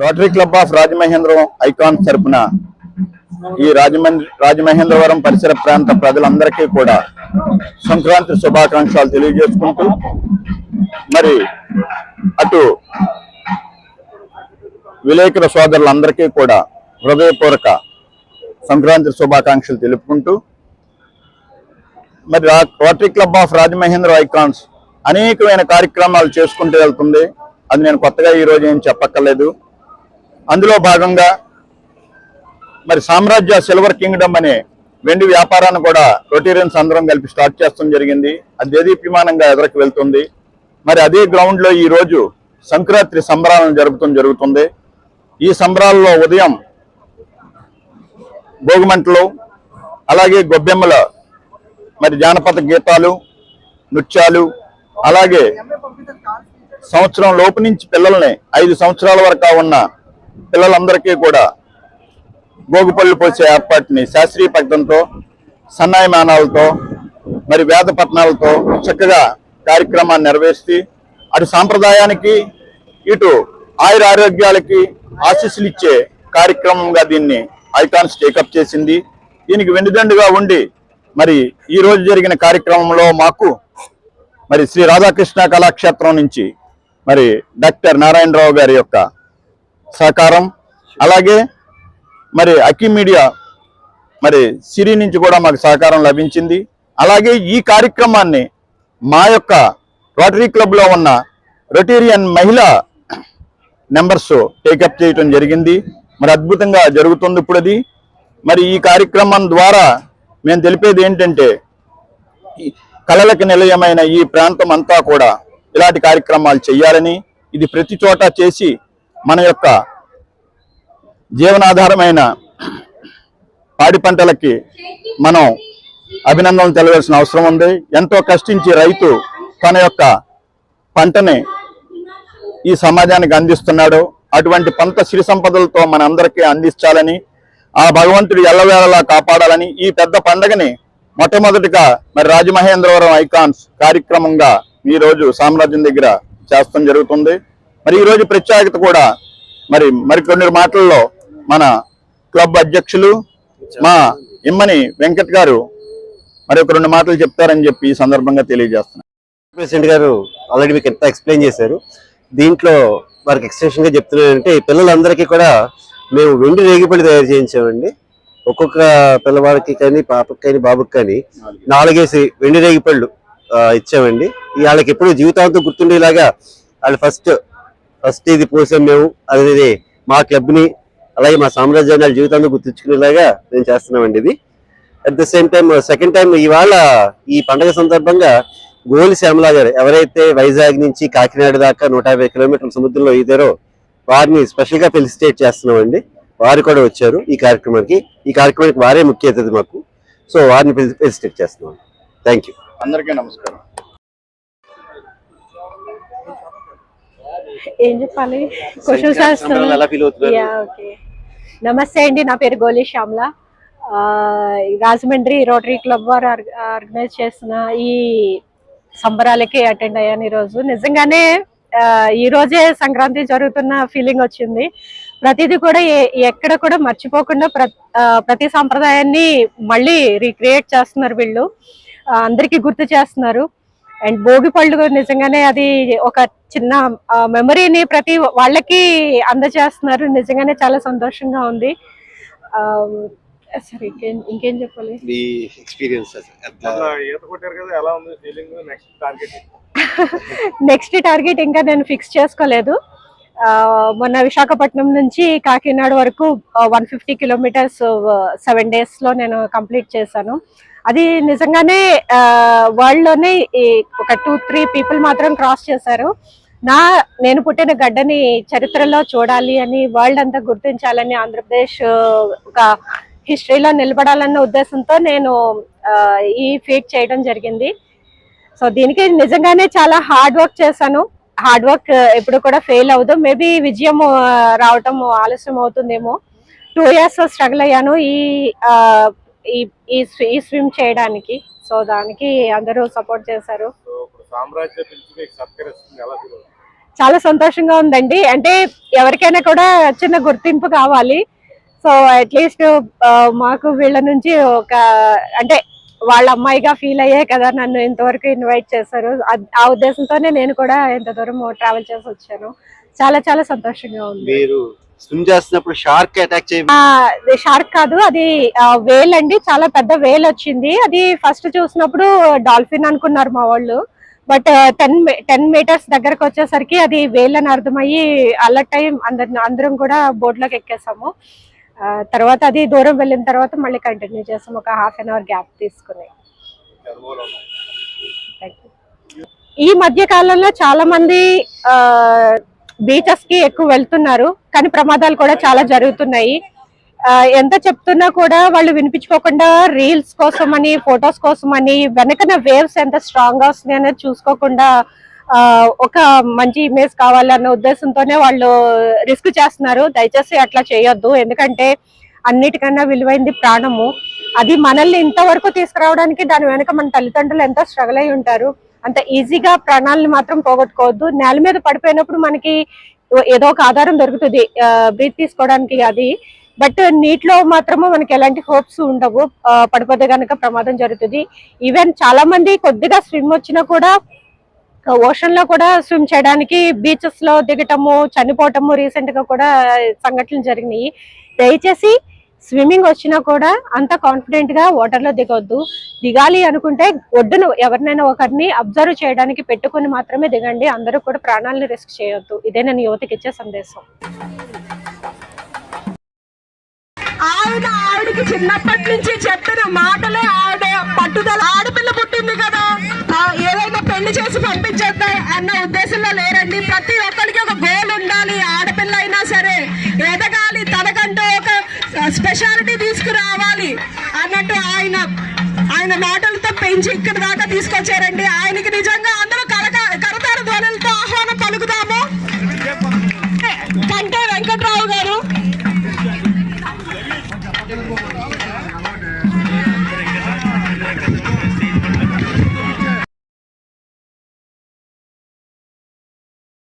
Rotary Club of Rajamahendram icon తరపున ఈ రాజమండ్రి రాజమహేంద్రవరం పరిసర ప్రాంత ప్రజలందరికీ కూడా సంక్రాంతి శుభాకాంక్షలు తెలియజేసుకుంటూ మరి అటు విలేకరుల సోదరులందరికీ కూడా హృదయపూర్వక సంక్రాంతి శుభాకాంక్షలు తెలుపుకుంటూ మరి Rotary Club of Rajamahendra icons అనేకమైన కార్యక్రమాలు చేసుకుంటూ వెళ్తుంది. అది నేను కొత్తగా ఈ రోజు ఏం చెప్పక్కర్లేదు. అందులో భాగంగా మరి సామ్రాజ్య సిల్వర్ కింగ్డమ్ అనే వెండి వ్యాపారాన్ని కూడా రొటీరియన్స్ అందరం కలిపి స్టార్ట్ చేస్తాం జరిగింది. అది దేదీప్యమానంగా ఎదురకు వెళ్తుంది. మరి అదే గ్రౌండ్లో ఈరోజు ఈ రోజు సంక్రాంతి సంబరాలను జరుపుతూ జరుగుతుంది. ఈ సంబరాల్లో ఉదయం భోగిమంటలు అలాగే గొబ్బెమ్మల మరి జానపద గీతాలు నృత్యాలు అలాగే సంవత్సరం లోపు నుంచి పిల్లల్ని ఐదు సంవత్సరాల వరకు ఉన్న పిల్లలందరికీ కూడా భోగిపళ్ళు పోసే ఏర్పాటుని శాస్త్రీయ పద్ధతితో సన్నాయి మానాలతో మరి వేద పట్టణాలతో చక్కగా కార్యక్రమాన్ని నెరవేర్చి అటు సాంప్రదాయానికి ఇటు ఆయుర ఆరోగ్యాలకి ఆశీస్సులు ఇచ్చే కార్యక్రమంగా దీన్ని ఐకాన్స్ టేకప్ చేసింది. దీనికి వెన్నుదండుగా ఉండి మరి ఈ రోజు జరిగిన కార్యక్రమంలో మాకు మరి శ్రీ రాధాకృష్ణ కళాక్షేత్రం నుంచి మరి డాక్టర్ నారాయణరావు గారి యొక్క సహకారం. అలాగే మరి అఖీ మీడియా మరి సిరి నుంచి కూడా మాకు సహకారం లభించింది. అలాగే ఈ కార్యక్రమాన్ని మా యొక్క రోటరీ క్లబ్లో ఉన్న రొటేరియన్ మహిళ నెంబర్స్ టేకప్ చేయటం జరిగింది. మరి అద్భుతంగా జరుగుతుంది ఇప్పుడు అది మరి ఈ కార్యక్రమం ద్వారా మేము తెలిపేది ఏంటంటే కళలకు నిలయమైన ఈ ప్రాంతం అంతా కూడా ఇలాంటి కార్యక్రమాలు చేయాలని ఇది ప్రతి చోట చేసి మన యొక్క జీవనాధారమైన పాడి పంటలకి మనం అభినందనలు తెలియాల్సిన అవసరం ఉంది. ఎంతో కష్టించి రైతు తన యొక్క పంటని ఈ సమాజానికి అందిస్తున్నాడు. అటువంటి పంట సిరి సంపదలతో మన అందరికీ అందించాలని ఆ భగవంతుడు ఎల్లవేళలా కాపాడాలని ఈ పెద్ద పండగని మొట్టమొదటిగా మరి రాజమహేంద్రవరం ఐకాన్స్ కార్యక్రమంగా ఈ రోజు సామ్రాజ్యం దగ్గర చేస్తాం జరుగుతుంది. మరి ఈ రోజు ప్రత్యేకత కూడా మరి మరికొన్ని మాటల్లో మన క్లబ్ అధ్యక్షులు మా ఇమ్మని వెంకట్ గారు మరి ఒక రెండు మాటలు చెప్తారని చెప్పి ఈ సందర్భంగా తెలియజేస్తున్నారు ప్రెసిడెంట్ గారు ఆల్రెడీ మీకు ఎంత ఎక్స్ప్లెయిన్ చేశారు. దీంట్లో వారికి ఎక్స్టెన్షన్గా చెప్తున్నానంటే ఈ పిల్లలందరికీ కూడా మేము వెండి రేగిపడి తయారు చేయించామండి. ఒక్కొక్క పిల్లవాడికి కానీ పాపకి కానీ బాబుకి కానీ నాలుగేసి వెండి రేగిపళ్ళు ఇచ్చామండి. ఈ వాళ్ళకి ఎప్పుడు జీవితాంతం గుర్తుండేలాగా వాళ్ళు ఫస్ట్ ఫస్ట్ ఇది పోసాం మేము. అది మా క్లబ్ని అలాగే మా సామ్రాజ్యాన్ని జీవితాన్ని జీవితాంతం గుర్తుంచుకునేలాగా మేము చేస్తున్నామండి ఇది. At the same time second time ఇవాళ ఈ పండగ సందర్భంగా గోలి శ్యామలా గారు ఎవరైతే వైజాగ్ నుంచి కాకినాడ దాకా నూట యాభై కిలోమీటర్ల సముద్రంలో ఈదారో వారిని స్పెషల్గా ఫెలిసిటేట్ చేస్తున్నామండి. వారు కూడా వచ్చారు ఈ కార్యక్రమానికి. ఈ కార్యక్రమానికి వారే ముఖ్య అతిథి మాకు. సో వారిని ఫెలిసిటేట్ చేస్తున్నాం. థ్యాంక్ యూ అందరికీ నమస్కారం. ఏం చెప్పాలి? క్వశ్చన్స్ ఓకే నమస్తే అండి నా పేరు గోలి శ్యామ్ల. ఆ, రాజమండ్రి రోటరీ క్లబ్ వారు ఆర్గ- ఆర్గనైజ్ చేసిన ఈ సంబరాలకి అటెండ్ అయ్యాను ఈరోజు. నిజంగానే ఆ, ఈ రోజే సంక్రాంతి జరుగుతున్న ఫీలింగ్ వచ్చింది. ప్రతిదీ కూడా ఎక్కడ కూడా మర్చిపోకుండా ప్రతి సాంప్రదాయాన్ని మళ్ళీ రీక్రియేట్ చేస్తున్నారు వీళ్ళు. అందరికీ గుర్తు చేస్తున్నారు. అండ్ భోగి పళ్ళు నిజంగానే అది ఒక చిన్న మెమరీని ప్రతి వాళ్ళకి అందజేస్తున్నారు. నిజంగానే చాలా సంతోషంగా ఉంది. సరే ఇంకేం ఇంకేం చెప్పాలి? మీ ఎక్స్పీరియన్స్ ఈత కొట్టారు కదా ఎలా ఉంది feeling next target next target ఇంకా నేను ఫిక్స్ చేసుకోలేదు. మొన్న విశాఖపట్నం నుంచి కాకినాడ వరకు వన్ ఫిఫ్టీ కిలోమీటర్స్ సెవెన్ డేస్లో నేను కంప్లీట్ చేశాను. అది నిజంగానే వరల్డ్లోనే ఈ ఒక టూ త్రీ పీపుల్ మాత్రం క్రాస్ చేశారు. నా నేను పుట్టిన గడ్డని చరిత్రలో చూడాలి అని వరల్డ్ అంతా గుర్తించాలని ఆంధ్రప్రదేశ్ ఒక హిస్టరీలో నిలబడాలన్న ఉద్దేశంతో నేను ఈ ఫీట్ చేయడం జరిగింది. సో దీనికి నిజంగానే చాలా హార్డ్ వర్క్ చేశాను. హార్డ్ వర్క్ ఎప్పుడు కూడా ఫెయిల్ అవ్వదు. మేబీ విజయం రావటం ఆలస్యం అవుతుందేమో. టూ ఇయర్స్ స్ట్రగుల్ అయ్యాను. ఈ ఈ- ఈ స్వి- ఈ స్విమ్ చేయడానికి. సో దానికి అందరూ సపోర్ట్ చేశారు. చాలా సంతోషంగా ఉందండి. అంటే ఎవరికైనా కూడా చిన్న గుర్తింపు కావాలి. సో అట్లీస్ట్ మాకు వీళ్ళ నుంచి ఒక అంటే వాళ్ళ అమ్మాయిగా ఫీల్ అయ్యే కదా నన్ను ఇంతవరకు ఇన్వైట్ చేశారు. ఆ ఉద్దేశంతోనే నేను కూడా ఇంత దూరం ట్రావెల్ చేసి వచ్చాను. చాలా చాలా సంతోషంగా ఉంది. స్విమ్ చేస్తున్నప్పుడు షార్క్ అటాక్ చేయ షార్క్ కాదు అది వేల్ అండి. చాలా పెద్ద వేల్ వచ్చింది. అది ఫస్ట్ చూసినప్పుడు డాల్ఫిన్ అనుకున్నారు మా వాళ్ళు. బట్ టెన్ టెన్ మీటర్స్ దగ్గరకు వచ్చేసరికి అది వేల్ అని అర్థమయ్యి అలర్ట్ అయ్యి అందరి అందరం కూడా బోట్లోకి ఎక్కేసాము. తర్వాత అది దూరం వెళ్ళిన తర్వాత మళ్ళీ కంటిన్యూ చేసాము. ఒక హాఫ్ అన్ అవర్ గ్యాప్ తీసుకుని. ఈ మధ్య కాలంలో చాలా మంది బీచెస్కి ఎక్కువ వెళ్తున్నారు కానీ ప్రమాదాలు కూడా చాలా జరుగుతున్నాయి. ఎంత చెప్తున్నా కూడా వాళ్ళు వినిపించుకోకుండా రీల్స్ కోసం అని ఫొటోస్ కోసం అని వెనకన వేవ్స్ ఎంత స్ట్రాంగ్గా వస్తున్నాయి అనేది చూసుకోకుండా ఒక మంచి ఇమేజ్ కావాలన్న ఉద్దేశంతోనే వాళ్ళు రిస్క్ చేస్తున్నారు. దయచేసి అట్లా చేయొద్దు. ఎందుకంటే అన్నిటికన్నా విలువైంది ప్రాణము. అది మనల్ని ఇంతవరకు తీసుకురావడానికి దాని వెనక మన తల్లిదండ్రులు ఎంతో స్ట్రగుల్ అయి ఉంటారు. అంత ఈజీగా ప్రాణాలను మాత్రం పోగొట్టుకోవద్దు. నేల మీద పడిపోయినప్పుడు మనకి ఏదో ఒక ఆధారం దొరుకుతుంది బ్రీత్ తీసుకోవడానికి అది. బట్ నీటిలో మాత్రము మనకి ఎలాంటి హోప్స్ ఉండవు. పడిపోతే కనుక ప్రమాదం జరుగుతుంది. ఈవెన్ చాలా మంది కొద్దిగా స్విమ్ వచ్చినా కూడా ఓషన్లో కూడా స్విమ్ చేయడానికి బీచెస్లో దిగటము చనిపోవటము రీసెంట్గా కూడా సంఘటనలు జరిగినాయి. దయచేసి స్విమ్మింగ్ వచ్చినా కూడా అంత కాన్ఫిడెంట్గా వాటర్లో దిగొద్దు. దిగాలి అనుకుంటే ఒడ్డున ఎవరినైనా ఒకరిని అబ్జర్వ్ చేయడానికి పెట్టుకుని మాత్రమే దిగండి. అందరూ కూడా ప్రాణాలను రిస్క్ చేయొద్దు. ఇదే నేను యువతకి ఇచ్చే సందేశం. ఆవిడ ఆవిడకి చిన్నప్పటి నుంచి చెప్పిన మాటలే ఆవిడ పట్టుదల. ఆడపిల్ల పుట్టింది కదా. ఏదైనా పెళ్ళి చేసి పంపించేద్దాం అన్న ఉద్దేశంలో లేరండి. ప్రతి ఒక్కరికి ఒక గోల్ ఉండాలి. ఆడపిల్ల అయినా సరే ఎదగాలి. తనకంటూ ఒక స్పెషాలిటీ తీసుకురావాలి అన్నట్టు ఆయన ఆయన మాటలతో పెంచి ఇక్కడ దాకా తీసుకొచ్చారండి. ఆయనకి నిజంగా